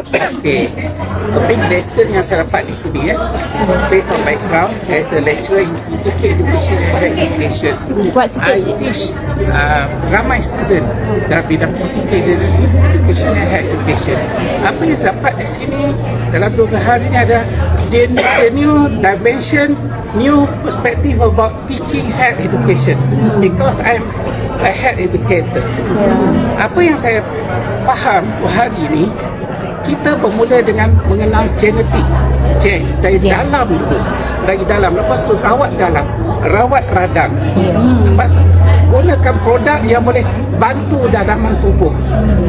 Okay. A big lesson yang saya dapat di sini ya. Based on background as a lecturer in physical education and education. Buat. I teach uh, ramai student dalam bidang physical education and education. Apa yang saya dapat di sini dalam dua hari ini ada the, the new dimension, new perspective about teaching health education. Because I'm a health educator. Apa yang saya faham hari ini kita bermula dengan mengenal genetik. Cek dari Ya. dalam dulu dari dalam. Lepas tu rawat dalam. Rawat radang. Ya. lepas gunakan produk yang boleh bantu dalaman tubuh.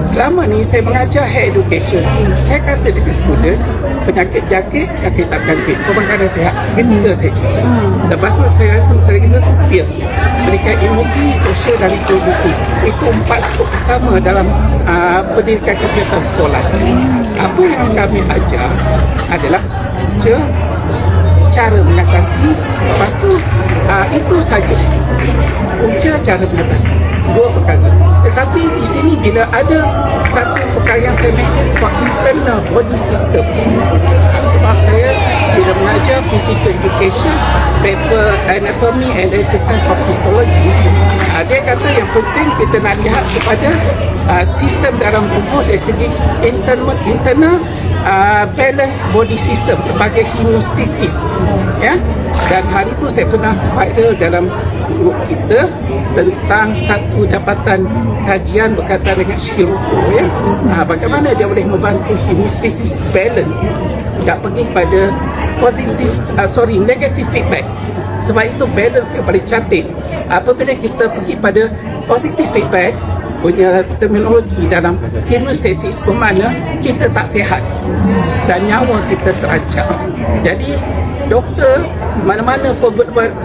Selama ni saya mengajar health education. Saya kata dengan student penyakit jangkit penyakit tak jangkit. Pemakanan sihat ketika saya cerita lepas tu saya kata saya kata pierce. Berikan emosi sosial dan ekonomi. Itu empat skop utama dalam uh, pendidikan kesihatan sekolah. Apa yang kami ajar adalah je cara mengatasi. Lepas tu uh, itu saja. Punca cara mengatasi. Dua perkara. Tetapi di sini bila ada satu perkara yang saya mention sebab internal body system. Sebab saya bila mengajar physical education paper anatomy and exercise of physiology uh, dia kata yang penting kita nak lihat kepada uh, sistem dalam tubuh dari segi internal internal uh, balance body system sebagai hemostasis ya. Dan hari itu saya pernah viral dalam grup kita tentang satu dapatan kajian berkaitan dengan Shiroko ya. Uh, bagaimana dia boleh membantu hemostasis balance tak pergi pada positif uh, sorry negative feedback. Sebab itu balance yang paling cantik. Apabila kita pergi pada positive feedback punya terminologi dalam hemostasis bermakna kita tak sihat. Dan nyawa kita terancam. Jadi doktor mana-mana pun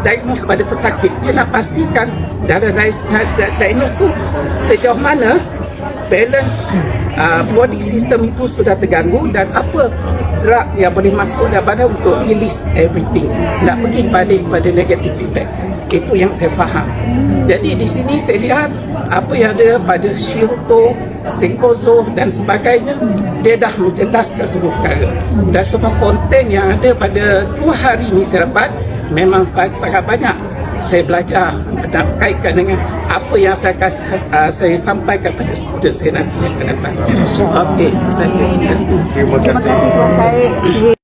diagnose pada pesakit dia nak pastikan di- diagnose tu sejauh mana balance uh, body system itu sudah terganggu dan apa drug yang boleh masuk dalam badan untuk release everything. Nak pergi balik pada negative feedback itu yang saya faham jadi di sini saya lihat apa yang ada pada Shirto, Senkozo dan sebagainya dia dah menjelaskan semua perkara dan semua konten yang ada pada dua hari ini saya dapat memang sangat banyak saya belajar dan kaitkan dengan apa yang saya uh, saya sampaikan pada student saya nanti yang akan datang. Okey, itu saja. Terima kasih. Terima kasih Tuan Syed.